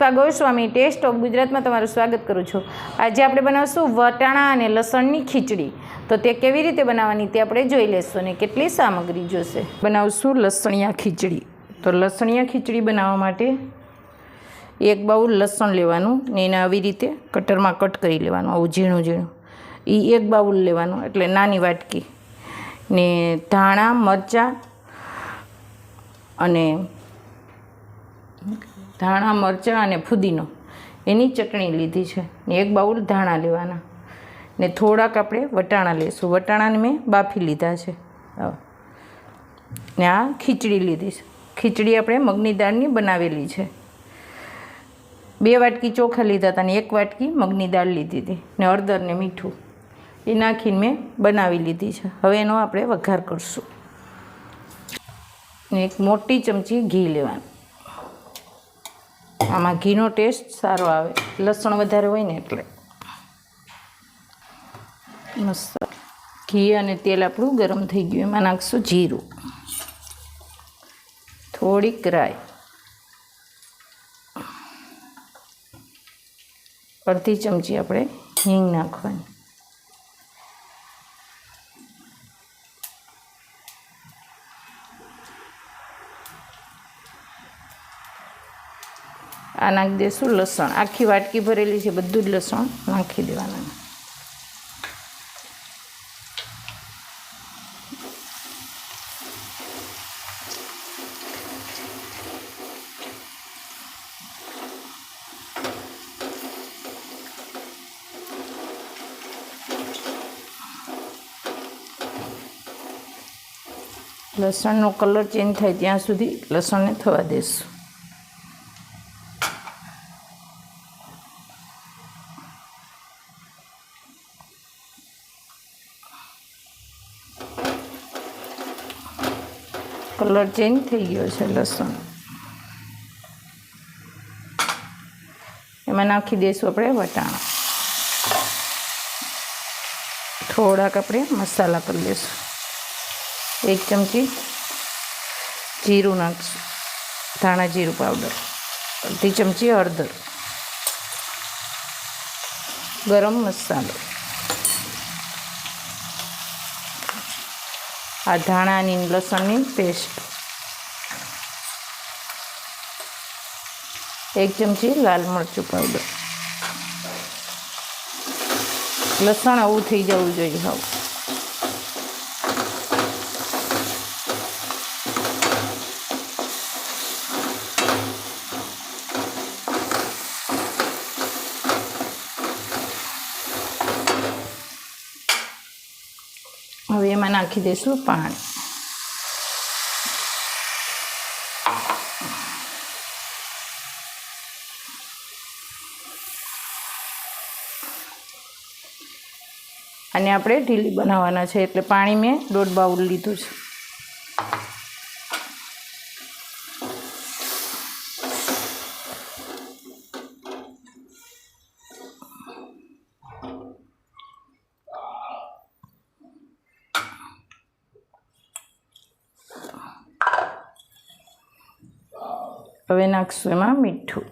Goswami test of ગુજરાતમાં તમારું સ્વાગત કરું છું. આજે આપણે બનાવશું વટાણા અને લસણની ખીચડી. તો તે કેવી રીતે બનાવવાની તે આપણે જોઈ લેશું અને કેટલી સામગ્રી જોશે. બનાવશું લસણિયા ખીચડી. તો લસણિયા ખીચડી બનાવવા માટે એક બાઉલ લસણ લેવાનું ને એને આવી રીતે કટરમાં કટ કરી લેવાનું, આવું ઝીણું ઝીણું. એ એક બાઉલ લેવાનું, એટલે નાની વાટકી. ને ધાણા, મરચાં અને ધાણા, મરચાં અને ફુદીનો. એની ચટણી લીધી છે. ને એક બાઉલ ધાણા લેવાના. ને થોડાક આપણે વટાણા લઈશું વટાણાને મેં બાફી લીધા છે. ને આ ખીચડી લીધી છે. ખીચડી આપણે મગની દાળની બનાવેલી છે. બે વાટકી ચોખા લીધા હતા ને એક વાટકી મગની દાળ લીધી હતી. ને હળદર ને મીઠું. એ નાખીને મેં બનાવી લીધી છે. હવે એનો આપણે વઘાર કરશું. ને એક મોટી ચમચી ઘી લેવાનું. આમાં ઘીનો ટેસ્ટ સારો આવે. લસણ વધારે હોય ને એટલે. મસ્ત. ઘી અને તેલ આપણું ગરમ થઈ ગયું. એમાં નાખશું જીરું. થોડીક રાય અડધી ચમચી આપણે હિંગ નાખવાની. આ નાખી દઈશું લસણ. આખી વાટકી ભરેલી છે, બધું જ લસણ નાખી દેવાના. લસણનો કલર ચેન્જ થાય ત્યાં સુધી લસણને થવા દેશું. કલર ચેન્જ થઈ ગયો છે લસણ. એમાં નાખી દઈશું આપણે વટાણા. થોડાક આપણે મસાલા કરી દઈશું એક ચમચી જીરું નાખીશું. ધાણા જીરું પાવડર અડધી ચમચી હળદર. ગરમ મસાલો. આ ધાણાની લસણની પેસ્ટ એક ચમચી લાલ મરચું પાવડર લસણ આવું થઈ જવું જોઈએ હવે. હવે એમાં નાખી દઈશું પાણી. અને આપણે ઢીલી બનાવવાના છે, એટલે પાણી મેં દોઢ બાઉલ લીધું છે. હવે નાખશું એમાં મીઠું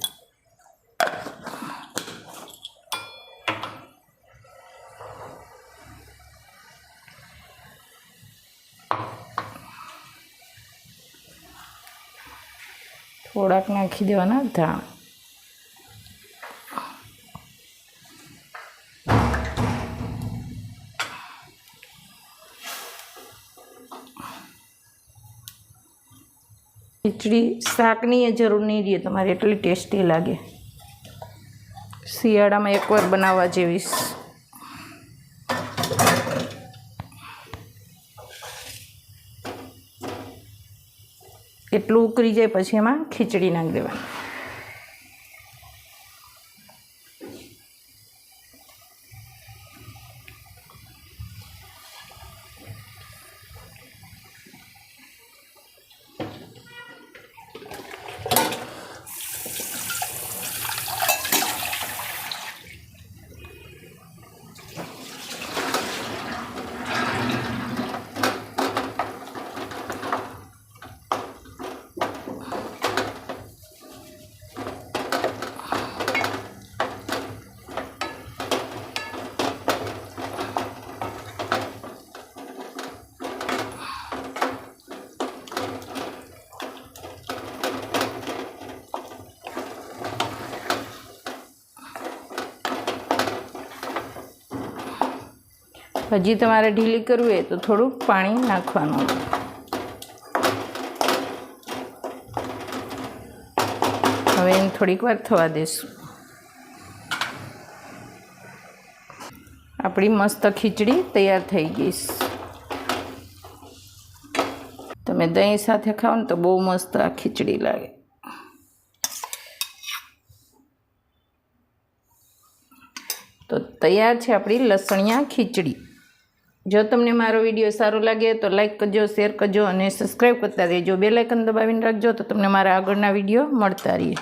થોડાક નાખી દેવાના ધાણા ખીચડી શાકની એ જરૂર નહીં રહે, તમારે એટલી ટેસ્ટી લાગે. શિયાળામાં એકવાર બનાવવા જેવીશ. એટલું ઉકળી જાય પછી એમાં ખીચડી નાખી દેવાની. હજી તમારે ઢીલી કરવી હોય તો થોડુંક પાણી નાખવાનું. હવે એને થોડીક વાર થવા દઈશું આપણી મસ્ત ખીચડી તૈયાર થઈ ગઈ તમે દહીં સાથે ખાઓ ને તો બહુ મસ્ત આ ખીચડી લાગે. તો તૈયાર છે આપણી લસણિયા ખીચડી. જો તમને મારો વીડિયો સારો લાગે તો લાઇક કરજો શેર કરજો અને સબસ્ક્રાઈબ કરતા રહેજો. બે લાઇકન દબાવીને રાખજો તો તમને મારા આગળના વીડિયો મળતા રહીએ.